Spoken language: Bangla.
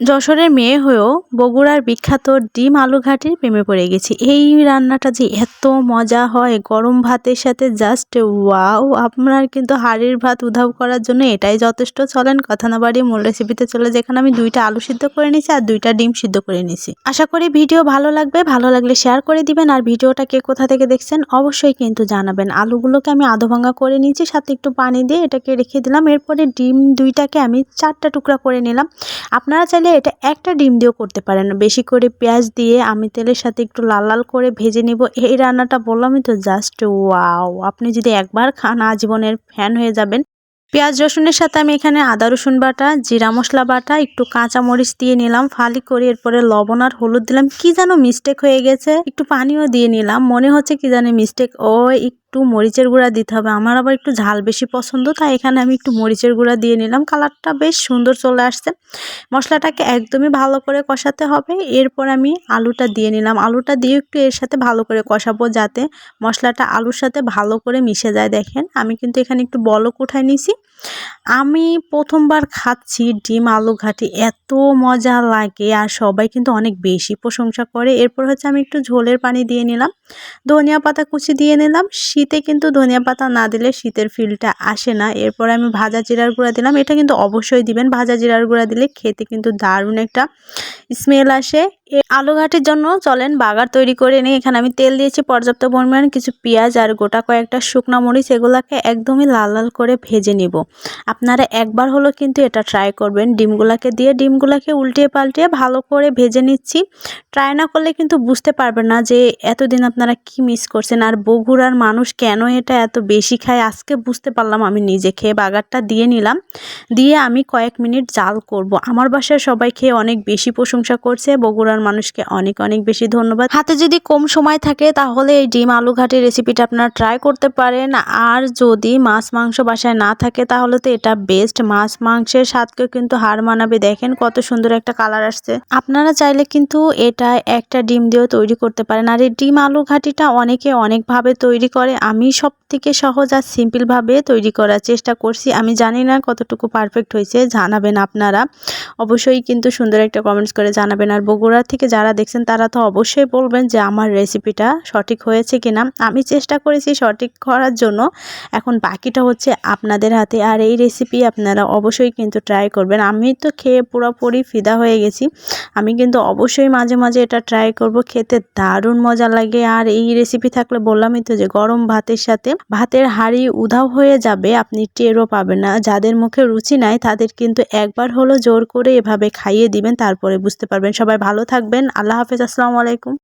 যশোরের মেয়ে হয়েও বগুড়ার বিখ্যাত ডিম আলু ঘাটির প্রেমে পড়ে গেছি। এই রান্নাটা যে এত মজা হয়, গরম ভাতের সাথে জাস্ট ওয়াও আপনার কিন্তু হাড়ির ভাত উধাও করার জন্য এটাই যথেষ্ট চলেন কথা না বাড়িয়ে মূল রেসিপিতে চলে, যেখানে আমি দুইটা আলু সিদ্ধ করে নিয়েছি আর দুইটা ডিম সিদ্ধ করে নিয়েছি। আশা করি ভিডিও ভালো লাগবে, ভালো লাগলে শেয়ার করে দিবেন আর ভিডিওটা কে কোথা থেকে দেখছেন অবশ্যই কিন্তু জানাবেন। আলুগুলোকে আমি আধো ভাঙা করে নিয়েছি, সাথে একটু পানি দিয়ে এটাকে রেখে দিলাম, এরপরে ডিম দুইটাকে আমি চারটা টুকরা করে নিলাম। আপনারা চাইলে এটা একটা ডিম দিয়েও করতে পারেন। বেশি করে পেঁয়াজ দিয়ে আমি তেলের সাথে একটু লাল লাল করে ভেজে নিব। এই রান্নাটা বললামই তো জাস্ট ওয়াও আপনি যদি একবার খান, আজীবনের ফ্যান হয়ে যাবেন। পেঁয়াজ রসুনের সাথে আমি এখানে আদা রসুন বাটা, জিরা মশলা বাটা, একটু কাঁচা মরিচ দিয়ে নিলাম, ফালি করে এরপরে লবণ আর হলুদ দিলাম। কি যেন মিস্টেক হয়ে গেছে। একটু পানিও দিয়ে নিলাম। মনে হচ্ছে কি জানি মিস্টেক ও একটু মরিচের গুঁড়া দিতে হবে। আমার আবার একটু ঝাল বেশি পছন্দ, তাই এখানে আমি একটু মরিচের গুঁড়া দিয়ে নিলাম। কালারটা বেশ সুন্দর চলে আসছে। মশলাটাকে একদমই ভালো করে কষাতে হবে। এরপর আমি আলুটা দিয়ে নিলাম। আলুটা দিয়ে একটু এর সাথে ভালো করে কষাবো যাতে মশলাটা আলুর সাথে ভালো করে মিশে যায়। দেখেন, আমি কিন্তু এখানে একটু বলক উঠায় নিছি। আমি প্রথমবার খাচ্ছি ডিম আলু ঘাটি, এত মজা লাগে আর সবাই কিন্তু অনেক বেশি প্রশংসা করে। এরপর হচ্ছে আমি একটু ঝোলের পানি দিয়ে নিলাম, ধনিয়া পাতা কুচি দিয়ে নিলাম। শীতে কিন্তু ধনিয়া পাতা না দিলে শীতের ফিলটা আসে না। এরপর আমি ভাজা জিরার গুঁড়া দিলাম। এটা কিন্তু অবশ্যই দিবেন। ভাজা জিরার গুঁড়া দিলে খেতে কিন্তু দারুণ একটা স্মেল আসে। আলু ঘাটির জন্য চলেন বাগার তৈরি করে নিই। এখানে আমি তেল দিয়েছি পর্যাপ্ত পরিমাণে, কিছু পেঁয়াজ আর গোটা কয়েকটা শুকনো মরিচ, এগুলাকে একদমই লাল লাল করে ভেজে নিব। আপনারা একবার হলো কিন্তু এটা ট্রাই করবেন। ডিমগুলাকে দিয়ে, ডিমগুলাকে উল্টিয়ে পাল্টিয়ে ভালো করে ভেজে নিচ্ছি। ট্রাই না করলে কিন্তু বুঝতে পারবেন না যে এতদিন আপনারা কি মিস করছেন আর বগুড়ার মানুষ কেন এটা এত বেশি খায়। আজকে বুঝতে পারলাম আমি নিজে খেয়ে বাগারটা দিয়ে নিলাম। দিয়ে আমি কয়েক মিনিট জাল করব। আমার বাসায় সবাই খেয়ে অনেক বেশি প্রশংসা করছে। বগুড়ার মানুষকে অনেক অনেক বেশি ধন্যবাদ। হাতে যদি কম সময় থাকে তাহলে এই ডিম আলু ঘাটির রেসিপিটা আপনারা ট্রাই করতে পারেন। আর যদি মাছ, মাংস বাসায় না থাকে তাহলে তো এটা বেস্ট মাছ, মাংসের স্বাদকেও কিন্তু হার মানাবে। দেখেন কত সুন্দর একটা কালার আসছে। আপনারা চাইলে কিন্তু এটা একটা ডিম দিয়েও তৈরি করতে পারেন। আর এই ডিম আলু ঘাটিটা অনেকে অনেকভাবে তৈরি করে। আমি সব থেকে সহজ আর সিম্পলভাবে তৈরি করার চেষ্টা করছি। আমি জানি না কতটুকু পারফেক্ট হয়েছে, জানাবেন আপনারা। অবশ্যই কিন্তু সুন্দর একটা কমেন্টস করে জানাবেন। আর বগুড়া থেকে যারা দেখছেন, তারা তো অবশ্যই বলবেন যে আমার রেসিপিটা সঠিক হয়েছে কিনা। আমি চেষ্টা করেছি সঠিক করার জন্য। এখন বাকিটা হচ্ছে আপনাদের হাতে। আর এই রেসিপি আপনারা অবশ্যই কিন্তু ট্রাই করবেন। আমি তো খেয়ে পুরোপুরি ফিদা হয়ে গেছি। আমি কিন্তু অবশ্যই মাঝে মাঝে এটা ট্রাই করব। খেতে দারুণ মজা লাগে। আর এই রেসিপি থাকলে বললামই তো যে গরম ভাতের সাথে ভাতের হাড়ি উধাও হয়ে যাবে, আপনি টেরও পাবেন না। যাদের মুখে রুচি নাই, তাদের কিন্তু একবার হলো জোর করে এভাবে খাইয়ে দিবেন, তারপরে বুঝতে পারবেন। সবাই ভালো থাকবেন। আল্লাহ হাফেজ। আসসালামু আলাইকুম।